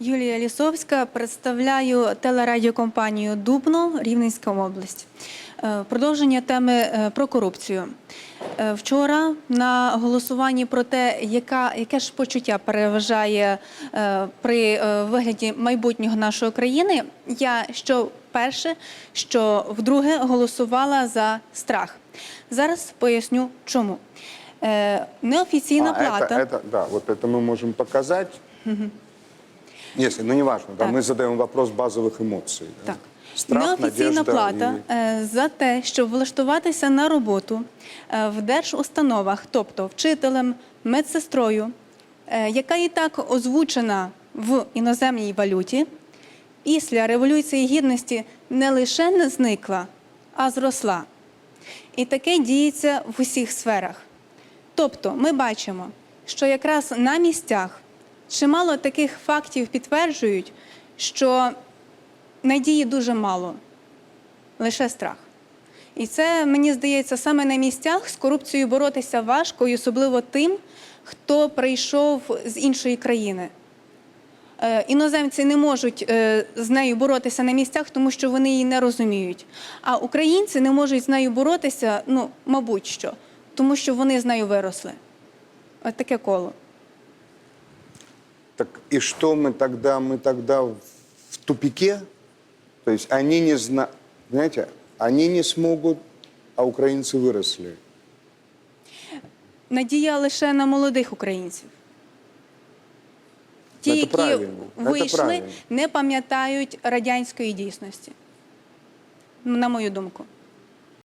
Юлія Лісовська представляю телерадіокомпанію Дубно, Рівненська область. Е, Продовження теми е, про корупцію. Е, Вчора на голосуванні про те, яка, яке ж почуття переважає е, при е, вигляді майбутнього нашої країни, я що перше, що вдруге голосувала за страх. Зараз поясню чому. Е, Неофіційна А, плата. Это, это, да, вот это мы можем показать. Если, ну неважно, да, Так. мы задаем вопрос базовых эмоций. да. Так. Страх, Неофіційна надежда плата и- е, за те, щоб влаштуватися на роботу е, в держустановах, тобто вчителем, медсестрою, е, яка і так озвучена в іноземній валюті, після Революції Гідності не лише не зникла, а зросла. І таке діється в усіх сферах. Тобто ми бачимо, що якраз на місцях чимало таких фактів підтверджують, що надії дуже мало, лише страх. І це, мені здається, саме на місцях з корупцією боротися важко, і особливо тим, хто прийшов з іншої країни. Е, Іноземці не можуть е, з нею боротися на місцях, тому що вони її не розуміють. А українці не можуть з нею боротися, ну, мабуть що, тому що вони з нею виросли. От таке коло. Так и что мы тогда? Мы тогда в в тупике? То есть они не знают, знаете, они не смогут, а украинцы выросли. Надія лише на молодих українців. Ті, Це які правильно, це вийшли, правильно. не пам'ятають радянської дійсності. Ну, На мою думку.